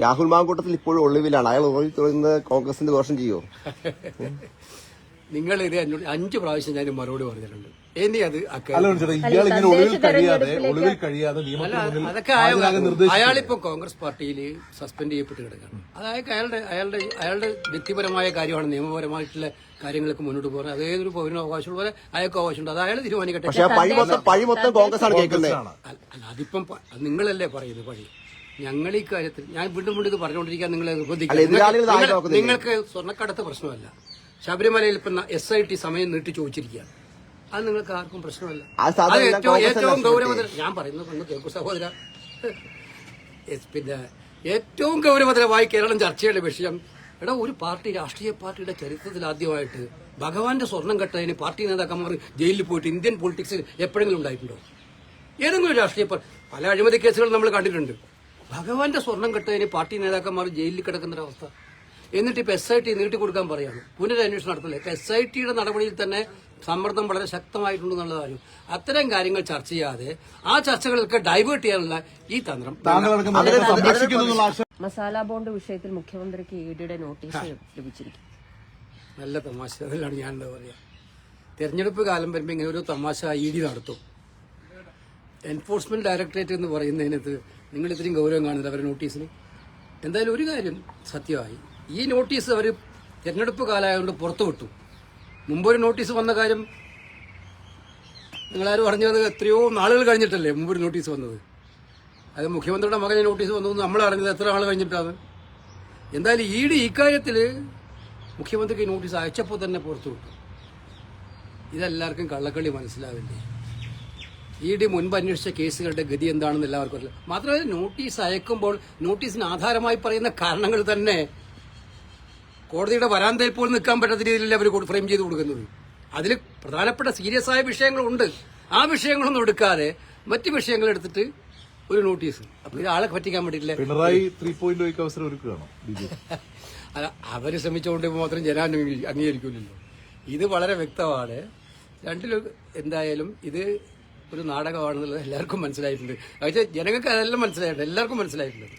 രാഹുൽ മാങ്കൂട്ടത്തിൽ ഇപ്പോഴും ഒളിവിലാണ്. അയാൾ ഒളിവിൽ തൊഴുന്ന കോൺഗ്രസിന്റെ ദോഷം ചെയ്യോ? നിങ്ങൾ ഇത് എന്നോട് അഞ്ച് പ്രാവശ്യം ഞാൻ മറുപടി പറഞ്ഞിട്ടുണ്ട്. ഇനി അത് അല്ല ഇയാൾ ഇങ്ങനെ ഒളിവിൽ കഴിയാതെ ഒളിവിൽ കഴിയാതെ അല്ല, അതൊക്കെ അയാളിപ്പോ കോൺഗ്രസ് പാർട്ടിയിൽ സസ്പെൻഡ് ചെയ്യപ്പെട്ട് കിടക്കുകയാണ് അതായത് അയാളുടെ അയാളുടെ അയാളുടെ വ്യക്തിപരമായ കാര്യമാണ്. നിയമപരമായിട്ടുള്ള കാര്യങ്ങൾക്ക് മുന്നോട്ട് പോകുന്നത് അതേതൊരു പൗരന് പൗരനും അവകാശമുള്ള പോലെ അയാൾക്ക് അവകാശമുണ്ട്. അത് അയാൾ തീരുമാനിക്കട്ടെ. അതിപ്പം നിങ്ങളല്ലേ പറയുന്നത് പഴി? ഞങ്ങൾ ഈ കാര്യത്തിൽ ഞാൻ വീണ്ടും വീണ്ടും ഇത് പറഞ്ഞുകൊണ്ടിരിക്കാൻ നിങ്ങളെ നിർബന്ധിക്കുക നിങ്ങൾ-? നിങ്ങൾക്ക് സ്വർണക്കടത്ത് പ്രശ്നമല്ല. ശബരിമലയിൽ ഇപ്പം എസ് ഐ ടി സമയം നീട്ടി ചോദിച്ചിരിക്കുകയാണ്. അത് നിങ്ങൾക്ക് ആർക്കും പ്രശ്നമല്ല. അത് ഏറ്റവും ഏറ്റവും ഞാൻ പറയുന്നത് പണ്ട് കേൾക്കു സഹോദര. പിന്നെ ഏറ്റവും ഗൗരവതരമായി കേരളം ചർച്ച ചെയ്യേണ്ട വിഷയം എടാ ഒരു പാർട്ടി രാഷ്ട്രീയ പാർട്ടിയുടെ ചരിത്രത്തിൽ ആദ്യമായിട്ട് ഭഗവാന്റെ സ്വർണം കെട്ടതിന് പാർട്ടി നേതാക്കന്മാർ ജയിലിൽ പോയിട്ട് ഇന്ത്യൻ പൊളിറ്റിക്സിൽ എപ്പോഴെങ്കിലും ഉണ്ടായിട്ടുണ്ടോ? ഏതെങ്കിലും രാഷ്ട്രീയ പാർട്ടി പല അഴിമതി കേസുകൾ നമ്മൾ കണ്ടിട്ടുണ്ട്. ഭഗവാന്റെ സ്വർണം കെട്ടതിന് പാർട്ടി നേതാക്കന്മാർ ജയിലിൽ കിടക്കുന്ന ഒരവസ്ഥ എന്നിട്ട് ഇപ്പൊ എസ് ഐ ടി നീട്ടി കൊടുക്കാൻ പറയാണ്. പുനരന്വേഷണം നടത്തില്ല ഇപ്പൊ എസ് ഐ ടിയുടെ നടപടിയിൽ തന്നെ സമ്മർദ്ദം വളരെ ശക്തമായിട്ടുണ്ടെന്നുള്ള കാര്യം. അത്തരം കാര്യങ്ങൾ ചർച്ച ചെയ്യാതെ ആ ചർച്ചകളൊക്കെ ഡൈവേർട്ട് ചെയ്യാനുള്ള ഈ തന്ത്രം. മസാല ബോണ്ട് വിഷയത്തിൽ മുഖ്യമന്ത്രിക്ക് ഇ ഡിയുടെ നോട്ടീസ് ലഭിച്ചിരിക്കും നല്ല തമാശ അതിലാണ് ഞാൻ എന്താ പറയാ തെരഞ്ഞെടുപ്പ് കാലം വരുമ്പോൾ ഇങ്ങനെ ഒരു തമാശ ഇ ഡി നടത്തും. എൻഫോഴ്സ്മെന്റ് ഡയറക്ടറേറ്റ് എന്ന് പറയുന്നതിനകത്ത് നിങ്ങൾ ഇത്രയും ഗൗരവം കാണുന്നത് അവരുടെ നോട്ടീസിന് എന്തായാലും ഒരു കാര്യം സത്യമായി. ഈ നോട്ടീസ് അവർ തിരഞ്ഞെടുപ്പ് കാലമായതുകൊണ്ട് പുറത്തു വിട്ടു. മുമ്പൊരു നോട്ടീസ് വന്ന കാര്യം നിങ്ങളാരും പറഞ്ഞത് എത്രയോ നാളുകൾ കഴിഞ്ഞിട്ടല്ലേ മുമ്പൊരു നോട്ടീസ് വന്നത്? അത് മുഖ്യമന്ത്രിയുടെ മകനെ നോട്ടീസ് വന്നു നമ്മൾ അറിഞ്ഞത് എത്ര നാൾ കഴിഞ്ഞിട്ടാണ്? എന്തായാലും ഇ ഡി ഇക്കാര്യത്തിൽ മുഖ്യമന്ത്രിക്ക് നോട്ടീസ് അയച്ചപ്പോൾ തന്നെ പുറത്തു വിട്ടു. ഇതെല്ലാവർക്കും കള്ളക്കളി മനസ്സിലാവില്ലേ? ഇ ഡി മുൻപ് അന്വേഷിച്ച കേസുകളുടെ ഗതി എന്താണെന്ന് എല്ലാവർക്കും അറിയില്ല മാത്രമല്ല നോട്ടീസ് അയക്കുമ്പോൾ നോട്ടീസിന് ആധാരമായി പറയുന്ന കാരണങ്ങൾ തന്നെ കോടതിയുടെ വരാന്തയിൽ പോലും നിൽക്കാൻ പറ്റാത്ത രീതിയിലല്ലേ അവർ ഫ്രെയിം ചെയ്ത് കൊടുക്കുന്നത്. അതിൽ പ്രധാനപ്പെട്ട സീരിയസ് ആയ വിഷയങ്ങളുണ്ട്. ആ വിഷയങ്ങളൊന്നും എടുക്കാതെ മറ്റ് വിഷയങ്ങൾ എടുത്തിട്ട് ഒരു നോട്ടീസ്. അപ്പൊ ഇതാളെ പറ്റിക്കാൻ വേണ്ടിയിട്ടില്ല? പിണറായി ത്രീ പോയിന്റ് ഒയ്ക്ക് അവസരം ഒരുക്കുകയാണോ? അല്ല അവർ ശ്രമിച്ചുകൊണ്ട് മാത്രം ജനം അംഗീ- അംഗീകരിക്കില്ലല്ലോ ഇത് വളരെ വ്യക്തമാണ്. രണ്ടിലും എന്തായാലും ഇത് ഒരു നാടകമാണെന്നുള്ളത് എല്ലാവർക്കും മനസ്സിലായിട്ടുണ്ട്. പക്ഷേ ജനങ്ങൾക്ക് അതെല്ലാം മനസ്സിലായിട്ടുണ്ട്. എല്ലാവർക്കും മനസ്സിലായിട്ടുണ്ട്.